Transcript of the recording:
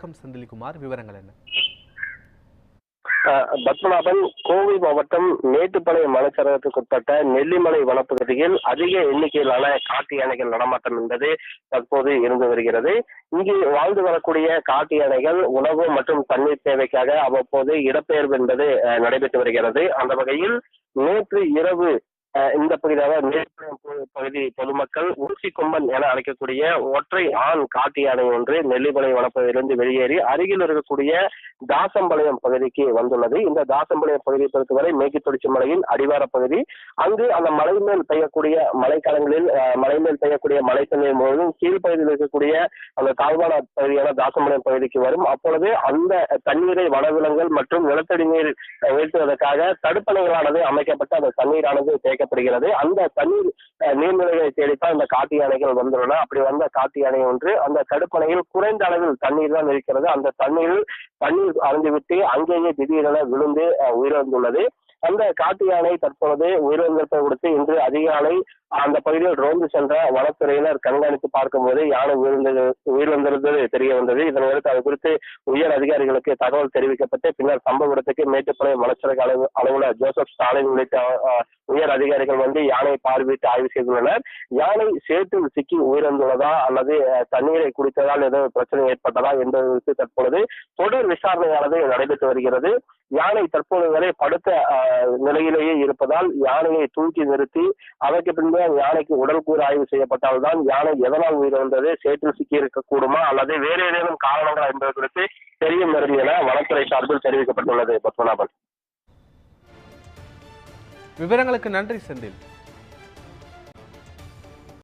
வணக்கம் செந்தில்குமார். விவரங்கள் என்ன? பத்மநாபன் கோவை மாவட்டம் மேட்டுப்பாளையம் வனச்சரகத்துக்குட்பட்ட நெல்லிமலை வனப்பகுதியில் அதிக எண்ணிக்கையிலான காட்டு யானைகள் நடமாட்டம் என்பது தற்போது இருந்து வருகிறது. இங்கு வாழ்ந்து வரக்கூடிய காட்டு யானைகள் உணவு மற்றும் தண்ணீர் தேவைக்காக அவ்வப்போது இடப்பெயர்வு என்பது நடைபெற்று வருகிறது. அந்த வகையில் நேற்று இரவு இந்த பகுதியாக மேட்டுப்பாளையம் பகுதி பொதுமக்கள் ஊசி கொம்பன் என அழைக்கக்கூடிய ஒற்றை ஆண் காட்டு யானை ஒன்று நெல்லிமலை வனப்பகுதியிலிருந்து வெளியேறி அருகில் இருக்கக்கூடிய தாசம்பாளையம் பகுதிக்கு வந்துள்ளது. இந்த தாசம்பாளையம் பகுதியை பொறுத்தவரை மேற்கு தொடர்ச்சி மலையின் அடிவார பகுதி. அங்கு அந்த மலை மேல் பெய்யக்கூடிய மழைக்காலங்களில் மலை மேல் பெய்யக்கூடிய மழை தண்ணீர் முழுவதும் கீழ்ப்பகுதியில் இருக்கக்கூடிய அந்த தாழ்வான பகுதியான தாசம்பாளையம் பகுதிக்கு வரும். அப்பொழுது அந்த தண்ணீரை வனவிலங்குகள் மற்றும் நிலத்தடி நீர் உயர்த்துவதற்காக தடுப்பணைகளானது அமைக்கப்பட்டு அந்த தண்ணீரானது அழைக்கப்படுகிறது. அந்த தண்ணீர் நீர்நிலைகளை தேடித்தான் இந்த காட்டு யானைகள் வந்துள்ளன. அப்படி வந்த காட்டு யானை ஒன்று அந்த தடுப்பணையில் குறைந்த அளவில் தண்ணீர் தான் இருக்கிறது. அந்த தண்ணீரில் தண்ணீர் அருந்துவிட்டு அங்கேயே திடீரென விழுந்து உயிரிழந்துள்ளது. அந்த காட்டு யானை தற்பொழுது உயிரிழந்திருப்பதை கொடுத்து இன்று அதிகாலை அந்த பகுதியில் ரோந்து சென்ற வனத்துறையினர் கண்காணித்து பார்க்கும்போது யானை உயிரிழந்தது உயிரிழந்திருந்தது தெரிய வந்தது. இதனையடுத்து அது குறித்து உயர் அதிகாரிகளுக்கு தகவல் தெரிவிக்கப்பட்டு பின்னர் சம்பவ இடத்துக்கு மேட்டுப்பாளையம் வனச்சரக அலுவ அலுவலர் ஜோசப் ஸ்டாலின் உள்ளிட்ட உயர் அதிகாரிகள் வந்து யானை பார்வையிட்டு ஆய்வு செய்துள்ளனர். யானை சேற்றில் சிக்கி உயிரிழந்துள்ளதா அல்லது தண்ணீரை குடித்ததால் ஏதோ பிரச்சனை ஏற்பட்டதா என்பது குறித்து தற்பொழுது தொடர் விசாரணையானது நடைபெற்று வருகிறது. யானை தற்போது வரை படுத்த நிலையிலேயே இருப்பதால் யானையை தூக்கி நிறுத்தி அதற்கு பின்பு யானைக்கு உடல் கூறு ஆய்வு செய்யப்பட்டால்தான் யானை எதனால் உயிரிழந்தது சேற்றில் சிக்கி இருக்கக்கூடுமா அல்லது வேறு ஏதேனும் காரணங்களா என்பது குறித்து தெரியும் வரும் என வனத்துறை சார்பில் தெரிவிக்கப்பட்டுள்ளது பத்மநாபன். விவரங்களுக்கு நன்றி செந்தில்.